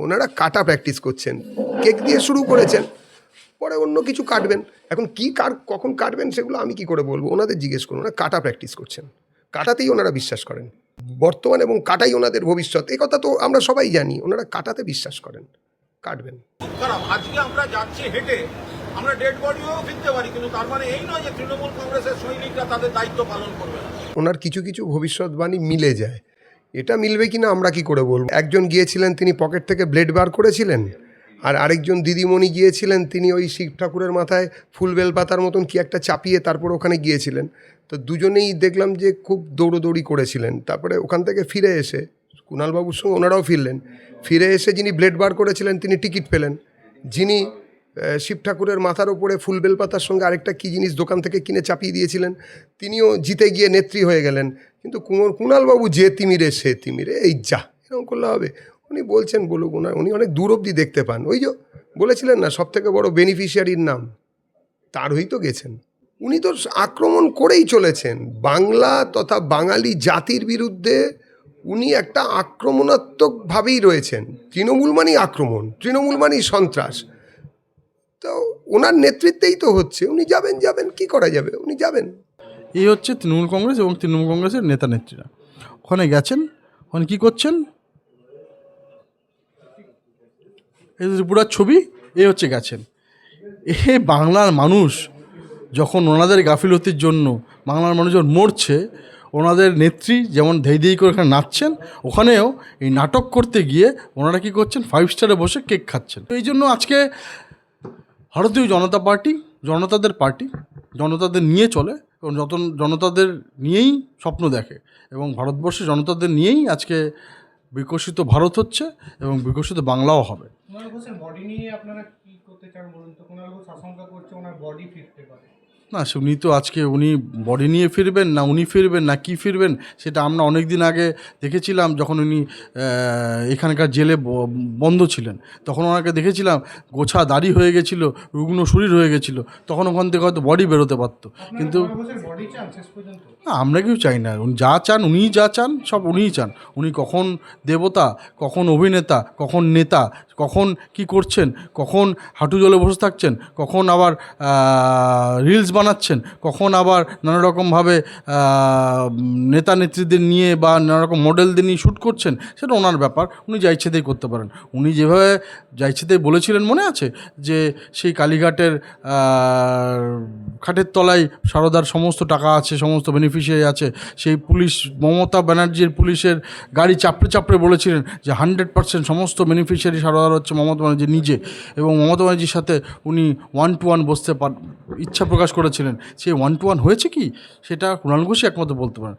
ওনারা কাটা প্র্যাকটিস করছেন। কেক দিয়ে শুরু করেছেন। পরে অন্য কিছু কাটবেন। এখন কি কার কখন কাটবেন সেগুলো আমি কি করে বলব? ওনাদের জিজ্ঞেস করুন। ওনারা কাটা প্র্যাকটিস করছেন। কাটাতেই ওনারা বিশ্বাস করেন। বর্তমান এবং কাটাই ওনাদের ভবিষ্যৎ। এই কথা তো আমরা সবাই জানি। ওনারা কাটাতে বিশ্বাস করেন। কাটবেন। আজকে আমরা যাচ্ছি হেঁটে। আমরা ডেড বডিও ফিরতে পারি কিন্তু তার মানে এই নয় যে তৃণমূল কংগ্রেসের সৈনিকরা তাদের দায়িত্ব পালন করবে ওনার কিছু কিছু ভবিষ্যৎবাণী মিলে যায়। এটা মিলবে কি না আমরা কি করে বলব? একজন গিয়েছিলেন, তিনি পকেট থেকে ব্লেড বার করেছিলেন, আর আরেকজন দিদিমণি গিয়েছিলেন, তিনি ওই শিব ঠাকুরের মাথায় ফুল বেলপাতার মতন কি একটা চাপিয়ে তারপর ওখানে গিয়েছিলেন। তো দুজনেই দেখলাম যে খুব দৌড়োদৌড়ি করেছিলেন। তারপরে ওখান থেকে ফিরে এসে, কুণালবাবুর সঙ্গে ওনারাও ফিরলেন। ফিরে এসে যিনি ব্লেড বার করেছিলেন, তিনি টিকিট পেলেন। যিনি শিব ঠাকুরের মাথার ওপরে ফুল বেলপাতার সঙ্গে আরেকটা কী জিনিস দোকান থেকে কিনে চাপিয়ে দিয়েছিলেন। তিনিও জিতে গিয়ে নেত্রী হয়ে গেলেন। কিন্তু কুমার কুণালবাবু যে তিমিরে, সে তিমিরে, এই যা, এরকম করলে হবে। উনি বলছেন, বলুক ওনার উনি অনেক দূর অব্দি দেখতে পান। ওই যে বলেছিলেন না সব থেকে বড় বেনিফিশিয়ারির নাম। তার হয়েই তো গেছেন। উনি তো আক্রমণ করেই চলেছেন। বাংলা তথা বাঙালি জাতির বিরুদ্ধে উনি একটা আক্রমণাত্মকভাবেই রয়েছেন। তৃণমূল মানেই আক্রমণ, তৃণমূল মানেই সন্ত্রাস। ওনার নেতৃত্বেই তো হচ্ছে। উনি যাবেন যাবেন, কি করা যাবে? উনি যাবেন। এই হচ্ছে তৃণমূল কংগ্রেস এবং তৃণমূল কংগ্রেসের নেতা নেত্রীরা। ওখানে গেছেন, ওখানে কী করছেন? ত্রিপুরার ছবি এ হচ্ছে গেছেন। এ বাংলার মানুষ যখন ওনাদের গাফিলতির জন্য বাংলার মানুষ যখন মরছে, ওনাদের নেত্রী যেমন ধেই ধেই করে এখানে নাচছেন, ওখানেও এই নাটক করতে গিয়ে ওনারা কী করছেন? ফাইভ স্টারে বসে কেক খাচ্ছেন। এই জন্য আজকে ভারতীয় জনতা পার্টি, জনতাদের পার্টি, জনতাদের নিয়ে চলে এবং যত জনতাদের নিয়েই স্বপ্ন দেখে এবং ভারতবর্ষে জনতাদের নিয়েই আজকে বিকশিত ভারত হচ্ছে এবং বিকশিত বাংলাও হবে। আপনারা কি করতে চান বলুন তো? ঘোষ করছে ওনার বডি না সে উনি তো আজকে উনি বডি নিয়ে ফিরবেন না উনি ফিরবেন না কি ফিরবেন সেটা আমরা অনেক দিন আগে দেখেছিলাম যখন উনি এখানকার জেলে বন্ধ ছিলেন তখন ওনাকে দেখেছিলাম গোছা দাড়ি হয়ে গেছিল রুগ্ন শরীর হয়ে গেছিল তখন ওখান থেকে হয়তো বডি বেরোতে পারতো কিন্তু না আমরা কেউ চাই না উনি যা চান উনিই যা চান সব উনিই চান উনি কখন দেবতা কখন অভিনেতা কখন নেতা কখন কি করছেন কখন হাঁটু জলে বসে থাকছেন কখন আবার রিলস বানাচ্ছেন? কখন আবার নানা রকমভাবে নেতা নেত্রীদের নিয়ে বা নানা রকম মডেলদের নিয়ে শ্যুট করছেন? সেটা ওনার ব্যাপার। উনি যা ইচ্ছেতেই করতে পারেন। উনি যেভাবে যা ইচ্ছেতেই বলেছিলেন মনে আছে? যে সেই কালীঘাটের খাটের তলায় সারদার সমস্ত টাকা আছে, সমস্ত বেনিফিশিয়ারি আছে, সেই পুলিশ, মমতা ব্যানার্জির পুলিশের গাড়ি চাপড়ে চাপড়ে বলেছিলেন যে হান্ড্রেড পার্সেন্ট সমস্ত বেনিফিশিয়ারি সারদার হচ্ছে মমতা ব্যানার্জি নিজে এবং মমতা ব্যানার্জির সাথে উনি ওয়ান টু ওয়ান বসতে পার ইচ্ছা প্রকাশ করেছিলেন সে ওয়ান টু ওয়ান হয়েছে কি? সেটা কুণাল ঘোষই একমাত্র বলতে পারেন।